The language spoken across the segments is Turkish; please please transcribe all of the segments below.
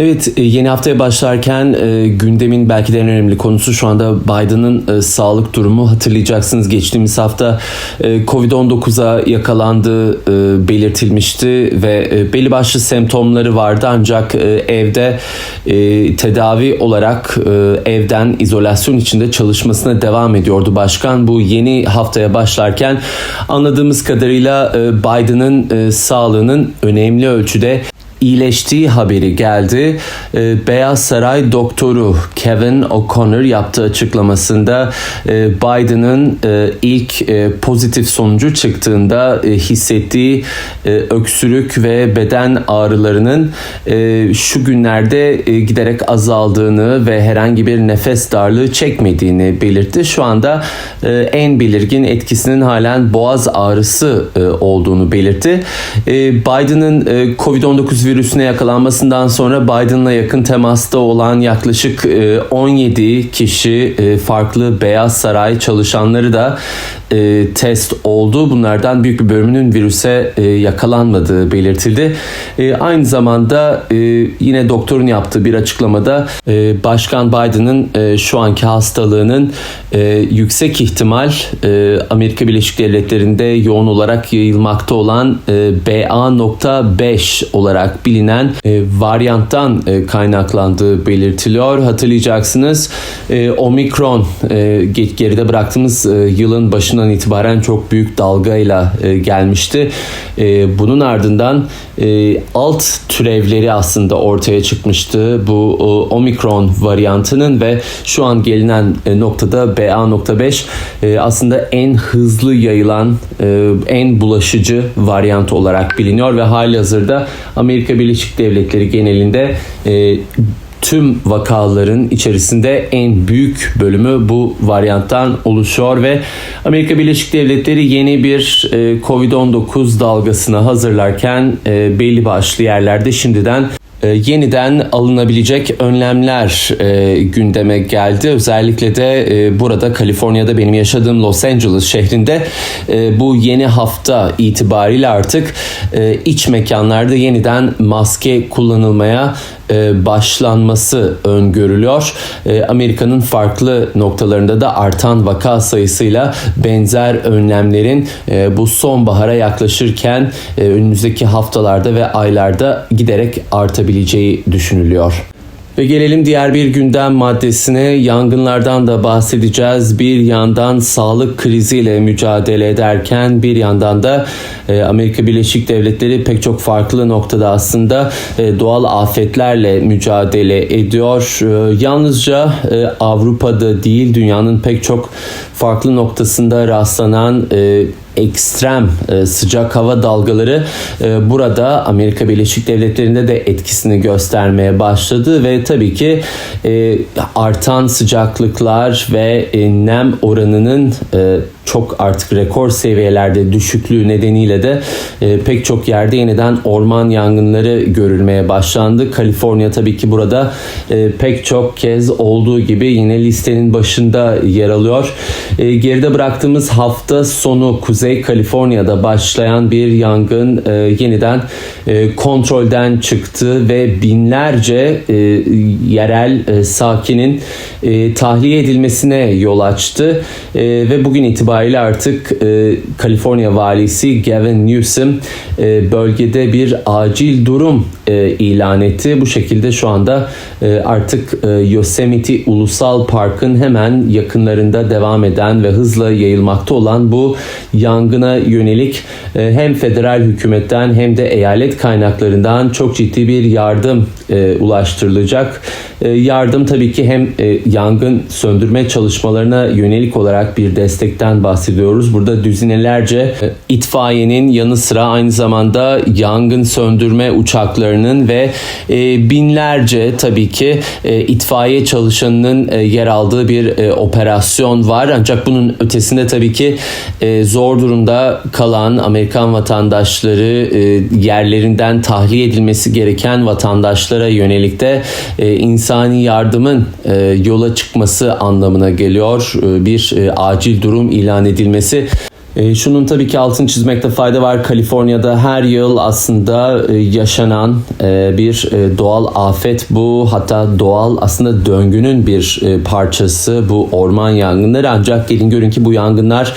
Evet e, yeni haftaya başlarken e, gündemin belki de en önemli konusu şu anda Biden'ın e, sağlık durumu hatırlayacaksınız. Geçtiğimiz hafta e, Covid-19'a yakalandığı e, belirtilmişti ve e, belli başlı semptomları vardı ancak e, evde e, tedavi olarak e, evden izolasyon içinde çalışmasına devam ediyordu başkan. Bu yeni haftaya başlarken anladığımız kadarıyla e, Biden'ın e, sağlığının önemli ölçüde iyileştiği haberi geldi. Ee, Beyaz Saray doktoru Kevin O'Connor yaptığı açıklamasında e, Biden'ın e, ilk e, pozitif sonucu çıktığında hissettiği öksürük ve beden ağrılarının şu günlerde giderek azaldığını ve herhangi bir nefes darlığı çekmediğini belirtti. Şu anda en belirgin etkisinin halen boğaz ağrısı olduğunu belirtti. Biden'ın COVID-19 virüsüne yakalanmasından sonra Biden'la yakın temasta olan yaklaşık 17 e, kişi e, farklı Beyaz Saray çalışanları da e, test oldu. Bunlardan büyük bir bölümünün virüse yakalanmadığı belirtildi. Aynı zamanda yine doktorun yaptığı bir açıklamada Başkan Biden'ın şu anki hastalığının yüksek ihtimal Amerika Birleşik Devletleri'nde yoğun olarak yayılmakta olan BA.5 olarak bilinen e, varyanttan e, kaynaklandığı belirtiliyor. Hatırlayacaksınız e, Omikron e, geride bıraktığımız e, yılın başından itibaren çok büyük dalgayla e, gelmişti. E, bunun ardından e, alt türevleri aslında ortaya çıkmıştı bu e, Omikron varyantının ve şu an gelinen e, noktada BA.5 e, aslında en hızlı yayılan, e, en bulaşıcı varyant olarak biliniyor ve hali hazırda Amerika Birleşik Devletleri genelinde e, tüm vakaların içerisinde en büyük bölümü bu varyanttan oluşuyor ve Amerika Birleşik Devletleri yeni bir e, Covid-19 dalgasına hazırlarken e, belli başlı yerlerde şimdiden e, yeniden alınabilecek önlemler gündeme geldi. Özellikle de burada Kaliforniya'da benim yaşadığım Los Angeles şehrinde bu yeni hafta itibariyle artık iç mekanlarda yeniden maske kullanılmaya başlanması öngörülüyor. E, Amerika'nın farklı noktalarında da artan vaka sayısıyla benzer önlemlerin e, bu sonbahara yaklaşırken önümüzdeki haftalarda ve aylarda giderek artabileceği düşünülüyor. Ve gelelim diğer bir gündem maddesine yangınlardan da bahsedeceğiz. Bir yandan sağlık kriziyle mücadele ederken bir yandan da e, Amerika Birleşik Devletleri pek çok farklı noktada aslında e, doğal afetlerle mücadele ediyor. E, yalnızca Avrupa'da değil dünyanın pek çok farklı noktasında rastlanan ekstrem e, sıcak hava dalgaları e, burada Amerika Birleşik Devletleri'nde de etkisini göstermeye başladı ve tabii ki e, artan sıcaklıklar ve nem oranının çok artık rekor seviyelerde düşüklüğü nedeniyle de e, pek çok yerde yeniden orman yangınları görülmeye başlandı. Kaliforniya tabii ki burada e, pek çok kez olduğu gibi yine listenin başında yer alıyor. E, geride bıraktığımız hafta sonu Kuzey Kaliforniya'da başlayan bir yangın e, yeniden e, kontrolden çıktı ve binlerce e, yerel e, sakinin e, tahliye edilmesine yol açtı e, ve bugün itibariyle itibariyle artık e, Kaliforniya valisi Gavin Newsom e, bölgede bir acil durum e, ilan etti. Bu şekilde şu anda e, artık e, Yosemite Ulusal Park'ın hemen yakınlarında devam eden ve hızla yayılmakta olan bu yangına yönelik hem federal hükümetten hem de eyalet kaynaklarından çok ciddi bir yardım e, ulaştırılacak. E, yardım tabii ki hem e, yangın söndürme çalışmalarına yönelik olarak bir destekten bahsediyoruz. Burada düzinelerce e, itfaiyenin yanı sıra aynı zamanda yangın söndürme uçaklarının ve binlerce tabii ki itfaiye çalışanının yer aldığı bir operasyon var. Ancak bunun ötesinde tabii ki zor durumda kalan Amerikan vatandaşları yerlerinden tahliye edilmesi gereken vatandaşlara yönelik de insan insani yardımın e, yola çıkması anlamına geliyor. E, bir e, acil durum ilan edilmesi E, şunun tabii ki altını çizmekte fayda var. Kaliforniya'da her yıl aslında e, yaşanan e, bir e, doğal afet bu. Hatta doğal aslında döngünün bir e, parçası bu orman yangınları. Ancak gelin görün ki bu yangınlar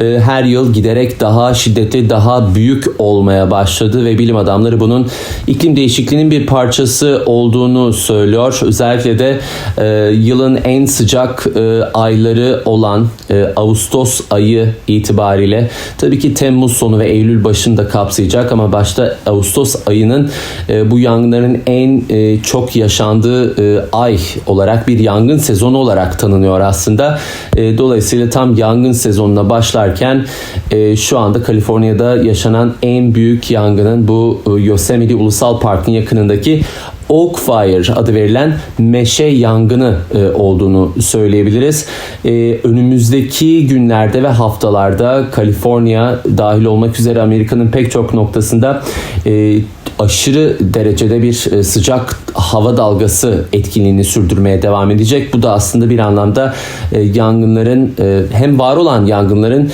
e, her yıl giderek daha şiddetli, daha büyük olmaya başladı ve bilim adamları bunun iklim değişikliğinin bir parçası olduğunu söylüyor. Özellikle de e, yılın en sıcak e, ayları olan e, Ağustos ayı itibariyle tabii ki Temmuz sonu ve Eylül başında kapsayacak ama başta Ağustos ayının e, bu yangınların en e, çok yaşandığı e, ay olarak bir yangın sezonu olarak tanınıyor aslında. E, dolayısıyla tam yangın sezonuna başlarken e, şu anda Kaliforniya'da yaşanan en büyük yangının bu e, Yosemite Ulusal Park'ın yakınındaki Oak Fire adı verilen meşe yangını e, olduğunu söyleyebiliriz. E, önümüzdeki günlerde ve haftalarda Kaliforniya dahil olmak üzere Amerika'nın pek çok noktasında e, aşırı derecede bir e, sıcak hava dalgası etkinliğini sürdürmeye devam edecek. Bu da aslında bir anlamda e, yangınların e, hem var olan yangınların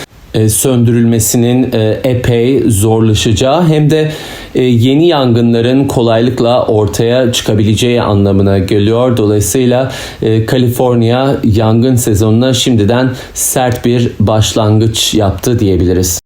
söndürülmesinin epey zorlaşacağı hem de yeni yangınların kolaylıkla ortaya çıkabileceği anlamına geliyor. Dolayısıyla Kaliforniya yangın sezonuna şimdiden sert bir başlangıç yaptı diyebiliriz.